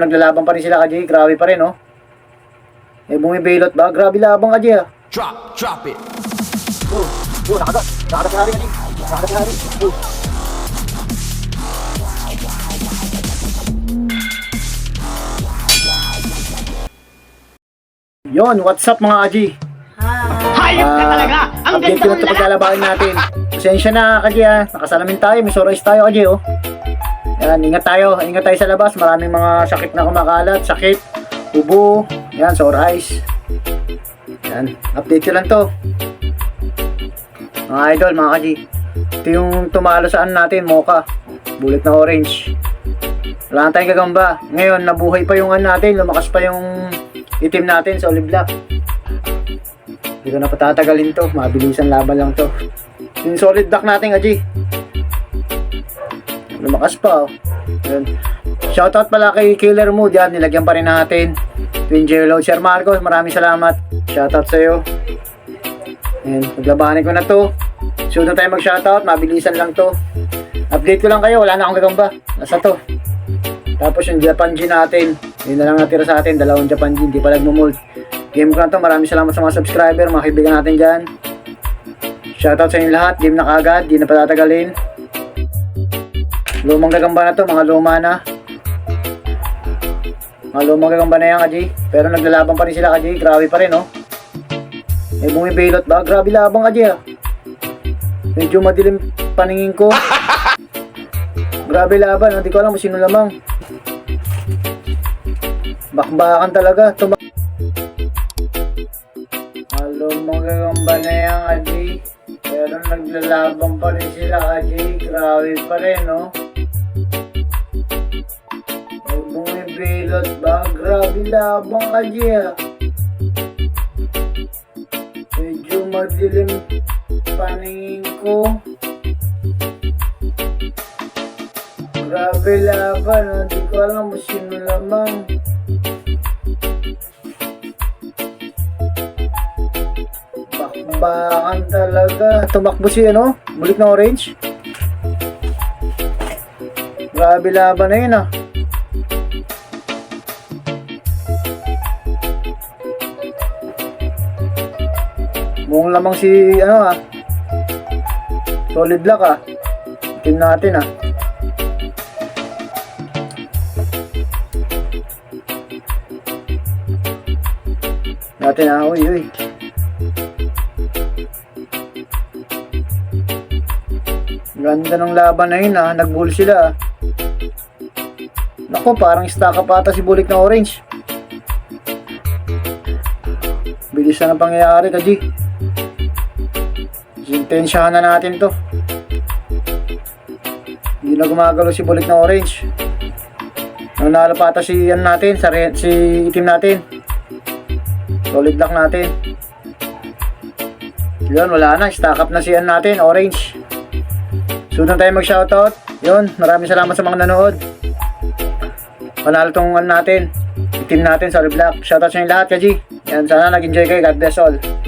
Naglalaban pa rin sila ka Jay, grabe pa rin oh. Eh bumibilot ba? Grabe labang ka Jay ah. Drop, drop it. Oh, oh, nakagat. Nakagat si Harry ka Jay. Nakagat Harry. Oh. Yon, what's up mga Aji? Hayop ka Ah, talaga! Ang ganda na ng lahat! paglalabanan natin. Pasensya na Kaji ah. Nakasalamin tayo, may surais tayo Kaji oh. Yan, ingat tayo. Ingat tayo sa labas. Maraming mga sakit na kumakalat. Sakit, ubo, yan, sore eyes. Yan, update ko lang to. Mga idol, mga Kaji. Ito yung tumalo saan natin, mocha. Bullet na orange. Wala na tayong gagamba. Ngayon, nabuhay pa yung ano natin. Lumakas pa yung itim natin, solid black. Hindi ko na patatagalin to. Mabilisan laban lang to. Yung solid black natin, Aji. Lumakas pa, oh. Yun. Shoutout pala kay Killer Mood. Yan, nilagyan pa rin natin. Twin Jello. Sir Marcos, maraming salamat. Shoutout sa'yo. Yan, paglabanin ko na to. Sunod na tayo mag-shoutout. Mabilisan lang to. Update ko lang kayo. Wala na akong gagamba. Nasa to. Tapos yung Japan G natin. Yun na lang natira sa atin. Dalawang Japan G. Hindi pa nagmumold. Game ko na to. Maraming salamat sa mga subscriber. Mga kaibigan natin dyan. Shoutout sa inyo lahat. Game na kagad. Di na patatagalin. Lumang gagamba na to. Mga luma na. Mga lumang gagamba na yan, Kaji. Pero naglalaban pa rin sila, Kaji. Grabe pa rin, oh. May bumibilot ba? Grabe labang, Kaji, ah. Medyo madilim paningin ko. Grabe laban, hindi ko alam kung sino lamang. Bakbakan talaga. Tuma Alam mo gagamba na yan, Kaji. Pero naglalaban pa rin sila, Kaji. Grabe pa rin, no? Bumibilot ba? Grabe labang, Kaji, ah. Medyo madilim paningin ko. Grabe laban, ah. Hindi ko alam kung sino lamang. Bakbakan talaga. Tumakbo si ano? Bulik na orange. Grabe laban na yun ah. Mukhang lamang si ano ah. Solid black ah. Team natin ah. Natin ah. Uy, uy. Ganda ng laban na yun ah. Nagbul sila ah. Nako, parang stack up ata si Bulik na orange. Bilis na ng pangyayari, Kaji. Intensyahan na natin to. Hindi na gumagalo si Bulik na orange. Nanalo pa ata si yan natin, sa si itim natin. Solid lock natin. Yun, wala na. Stack up na si yan natin, orange. Sunod tayo mag-shoutout. Yun, maraming salamat sa mga nanood. Panalo tong ano natin. Team natin, Solid Black. Shoutout sa inyo lahat, Kaji. Yan, sana nag-enjoy kayo. God bless all.